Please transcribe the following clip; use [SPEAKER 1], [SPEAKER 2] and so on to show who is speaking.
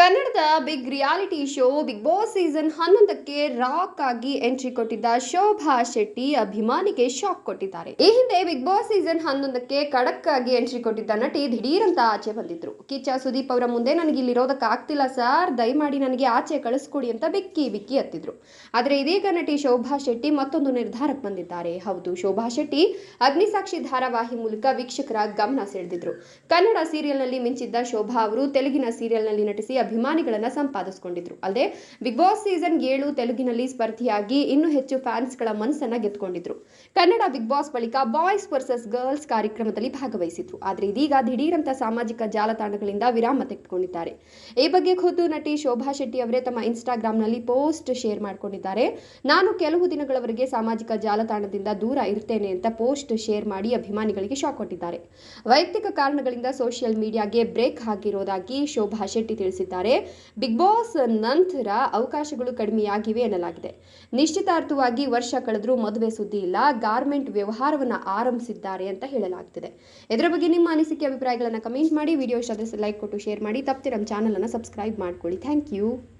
[SPEAKER 1] ಕನ್ನಡದ big reality show big boss season ಹನ್ನೊಂದಕ್ಕೆ rock ಆಗಿ ಎಂಟ್ರಿ ಕೊಟ್ಟಿದ್ದ ಶೋಭಾ ಶೆಟ್ಟಿ ಅಭಿಮಾನಿಗೆ ಶಾಕ್ ಕೊಟ್ಟಿದ್ದಾರೆ. ಈ ಹಿಂದೆ ಬಿಗ್ ಬಾಸ್ ಸೀಸನ್ ಹನ್ನೊಂದಕ್ಕೆ ಖಡಕ್ ಆಗಿ ಎಂಟ್ರಿ ಕೊಟ್ಟಿದ್ದ ನಟಿ ದಿಢೀರಂತ ಆಚೆ ಬಂದಿದ್ರು. ಕಿಚ್ಚ ಸುದೀಪ್ ಅವರ ಮುಂದೆ ನನಗೆ ಇಲ್ಲಿ ಇರೋದಕ್ಕೆ ಆಗ್ತಿಲ್ಲ ಸರ್, ದಯಮಾಡಿ ನನಗೆ ಆಚೆ ಕಳಿಸ್ಕೊಡಿ ಅಂತ ಬಿಕ್ಕಿ ಬಿಕ್ಕಿ ಹತ್ತಿದ್ರು. ಆದರೆ ಇದೀಗ ನಟಿ ಶೋಭಾ ಶೆಟ್ಟಿ ಮತ್ತೊಂದು ನಿರ್ಧಾರಕ್ಕೆ ಬಂದಿದ್ದಾರೆ. ಹೌದು, ಶೋಭಾ ಶೆಟ್ಟಿ ಅಗ್ನಿಸಾಕ್ಷಿ ಧಾರಾವಾಹಿ ಮೂಲಕ ವೀಕ್ಷಕರ ಗಮನ ಸೆಳೆದಿದ್ರು. ಕನ್ನಡ ಸೀರಿಯಲ್ನಲ್ಲಿ ಮಿಂಚಿದ್ದ ಶೋಭಾ ಅವರು ತೆಲುಗಿನ ಸೀರಿಯಲ್ನಲ್ಲಿ ನಟಿಸಿ ಅಭಿಮಾನಿಗಳನ್ನ ಸಂಪಾದಿಸಿಕೊಂಡಿದ್ರು. ಅಲ್ಲದೆ, ಬಿಗ್ ಬಾಸ್ ಸೀಸನ್ ಏಳು ತೆಲುಗಿನಲ್ಲಿ ಸ್ಪರ್ಧಿಯಾಗಿ ಇನ್ನೂ ಹೆಚ್ಚು ಫ್ಯಾನ್ಸ್ಗಳ ಮನಸ್ಸನ್ನ ಗೆದ್ದುಕೊಂಡಿದ್ರು. ಕನ್ನಡ ಬಿಗ್ ಬಾಸ್ ಬಳಿಕ ಬಾಯ್ಸ್ ವರ್ಸಸ್ ಗರ್ಲ್ಸ್ ಕಾರ್ಯಕ್ರಮದಲ್ಲಿ ಭಾಗವಹಿಸಿದ್ರು. ಆದರೆ ಇದೀಗ ದಿಢೀರಂತ ಸಾಮಾಜಿಕ ಜಾಲತಾಣಗಳಿಂದ ವಿರಾಮ ತೆಗೆದುಕೊಂಡಿದ್ದಾರೆ. ಈ ಬಗ್ಗೆ ಖುದ್ದು ನಟಿ ಶೋಭಾ ಶೆಟ್ಟಿ ಅವರೇ ತಮ್ಮ ಇನ್ಸ್ಟಾಗ್ರಾಂನಲ್ಲಿ ಪೋಸ್ಟ್ ಶೇರ್ ಮಾಡಿಕೊಂಡಿದ್ದಾರೆ. ನಾನು ಕೆಲವು ದಿನಗಳವರೆಗೆ ಸಾಮಾಜಿಕ ಜಾಲತಾಣದಿಂದ ದೂರ ಇರ್ತೇನೆ ಅಂತ ಪೋಸ್ಟ್ ಶೇರ್ ಮಾಡಿ ಅಭಿಮಾನಿಗಳಿಗೆ ಶಾಕ್ ಕೊಟ್ಟಿದ್ದಾರೆ. ವೈಯಕ್ತಿಕ ಕಾರಣಗಳಿಂದ ಸೋಷಿಯಲ್ ಮೀಡಿಯಾಗೆ ಬ್ರೇಕ್ ಹಾಕಿರೋದಾಗಿ ಶೋಭಾ ಶೆಟ್ಟಿ ತಿಳಿಸಿದ್ದಾರೆ. ಬಿಗ್ ಬಾಸ್ ನಂತರ ಅವಕಾಶಗಳು ಕಡಿಮೆಯಾಗಿವೆ ಎನ್ನಲಾಗಿದೆ. ನಿಶ್ಚಿತಾರ್ಥವಾಗಿ ವರ್ಷ ಕಳೆದರೂ ಮದುವೆ ಸುದ್ದಿ ಇಲ್ಲ. ಗಾರ್ಮೆಂಟ್ ವ್ಯವಹಾರವನ್ನು ಆರಂಭಿಸಿದ್ದಾರೆ ಅಂತ ಹೇಳಲಾಗ್ತಿದೆ. ಇದರ ಬಗ್ಗೆ ನಿಮ್ಮ ಅನಿಸಿಕೆ, ಅಭಿಪ್ರಾಯಗಳನ್ನು ಕಮೆಂಟ್ ಮಾಡಿ. ವಿಡಿಯೋ ಇಷ್ಟ ಲೈಕ್ ಕೊಟ್ಟು, ಶೇರ್ ಮಾಡಿ. ತಪ್ಪದೆ ನಮ್ಮ ಚಾನಲನ್ನು ಸಬ್ಸ್ಕ್ರೈಬ್ ಮಾಡ್ಕೊಳ್ಳಿ. Thank you.